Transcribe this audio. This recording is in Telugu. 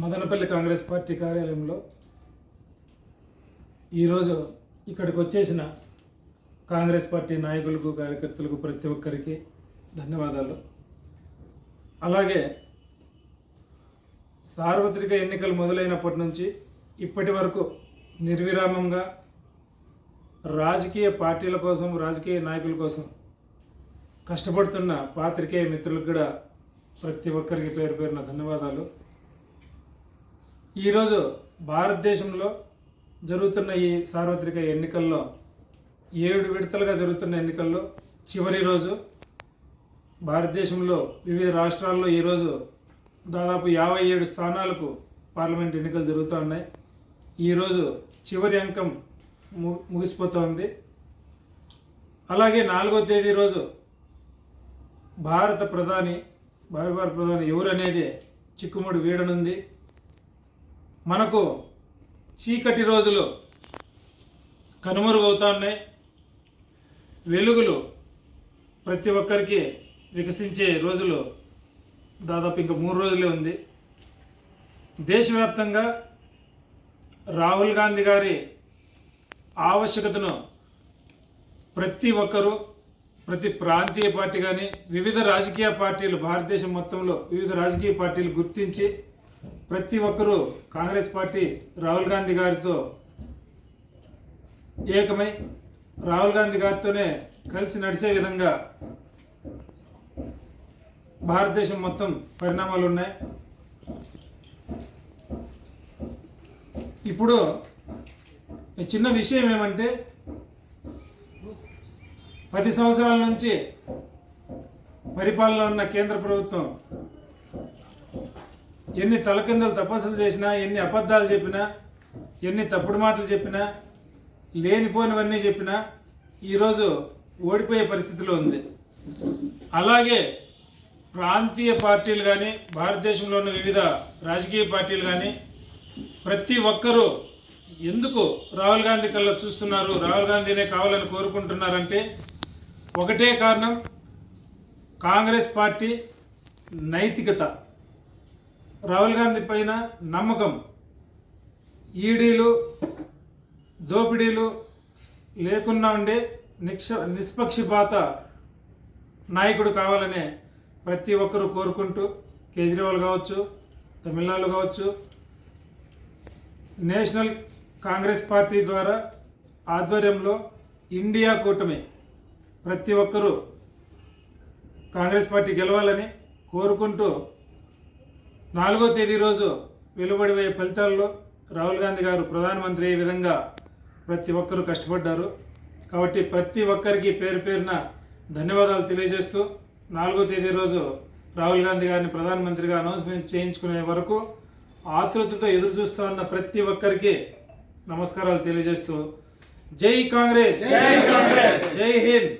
మదనపల్లి కాంగ్రెస్ పార్టీ కార్యాలయంలో ఈరోజు ఇక్కడికి వచ్చేసిన కాంగ్రెస్ పార్టీ నాయకులకు కార్యకర్తలకు ప్రతి ఒక్కరికి ధన్యవాదాలు. అలాగే సార్వత్రిక ఎన్నికలు మొదలైనప్పటి నుంచి ఇప్పటి వరకు నిర్విరామంగా రాజకీయ పార్టీల కోసం రాజకీయ నాయకుల కోసం కష్టపడుతున్న పాత్రికేయ మిత్రులకు కూడా ప్రతి ఒక్కరికి పేరు పేరున ధన్యవాదాలు. ఈరోజు భారతదేశంలో జరుగుతున్న ఈ సార్వత్రిక ఎన్నికల్లో ఏడు విడతలుగా జరుగుతున్న ఎన్నికల్లో చివరి రోజు భారతదేశంలో వివిధ రాష్ట్రాల్లో ఈరోజు దాదాపు యాభై ఏడు స్థానాలకు పార్లమెంట్ ఎన్నికలు జరుగుతూ ఉన్నాయి. ఈరోజు చివరి అంకం ము ముగిసిపోతోంది. అలాగే నాలుగో తేదీ రోజు భారత ప్రధాని భావి భారత ప్రధాని ఎవరు అనేది చిక్కుముడి వీడనుంది. మనకు చీకటి రోజులు కనుమరుగవుతున్నాయి. వెలుగులు ప్రతి ఒక్కరికి వికసించే రోజులు దాదాపు ఇంకా మూడు రోజులే ఉంది. దేశవ్యాప్తంగా రాహుల్ గాంధీ గారి ఆవశ్యకతను ప్రతి ఒక్కరూ ప్రతి ప్రాంతీయ పార్టీ కానీ వివిధ రాజకీయ పార్టీలు భారతదేశం మొత్తంలో వివిధ రాజకీయ పార్టీలు గుర్తించి ప్రతి ఒక్కరూ కాంగ్రెస్ పార్టీ రాహుల్ గాంధీ గారితో ఏకమై రాహుల్ గాంధీ గారితోనే కలిసి నడిచే విధంగా భారతదేశం మొత్తం పరిణామాలు ఉన్నాయి. ఇప్పుడు చిన్న విషయం ఏమంటే పది సంవత్సరాల నుంచి పరిపాలన ఉన్న కేంద్ర ప్రభుత్వం ఎన్ని తలకిందలు తపస్సులు చేసినా ఎన్ని అబద్ధాలు చెప్పినా ఎన్ని తప్పుడు మాటలు చెప్పినా లేనిపోనివన్నీ చెప్పినా ఈరోజు ఓడిపోయే పరిస్థితిలో ఉంది. అలాగే ప్రాంతీయ పార్టీలు కానీ భారతదేశంలో ఉన్న వివిధ రాజకీయ పార్టీలు కానీ ప్రతి ఒక్కరూ ఎందుకు రాహుల్ గాంధీ కల్లా చూస్తున్నారు రాహుల్ గాంధీనే కావాలని కోరుకుంటున్నారంటే ఒకటే కారణం కాంగ్రెస్ పార్టీ నైతికత. రాహుల్ గాంధీ పైన నమ్మకం. ఈడీలు దోపిడీలు లేకుండా ఉండే నిక్ష నిష్పక్షపాత నాయకుడు కావాలనే ప్రతి ఒక్కరూ కోరుకుంటూ కేజ్రీవాల్ కావచ్చు తమిళనాడు కావచ్చు నేషనల్ కాంగ్రెస్ పార్టీ ద్వారా ఆధ్వర్యంలో ఇండియా కూటమి ప్రతి ఒక్కరూ కాంగ్రెస్ పార్టీ గెలవాలని కోరుకుంటూ నాలుగో తేదీ రోజు వెలువడిపోయే ఫలితాల్లో రాహుల్ గాంధీ గారు ప్రధానమంత్రి అయ్యే విధంగా ప్రతి ఒక్కరూ కష్టపడ్డారు. కాబట్టి ప్రతి ఒక్కరికి పేరు పేరున ధన్యవాదాలు తెలియజేస్తూ నాలుగో తేదీ రోజు రాహుల్ గాంధీ గారిని ప్రధానమంత్రిగా అనౌన్స్మెంట్ చేయించుకునే వరకు ఆతృతతో ఎదురు చూస్తూ ఉన్న ప్రతి ఒక్కరికి నమస్కారాలు తెలియజేస్తూ జై కాంగ్రెస్! జై హింద్!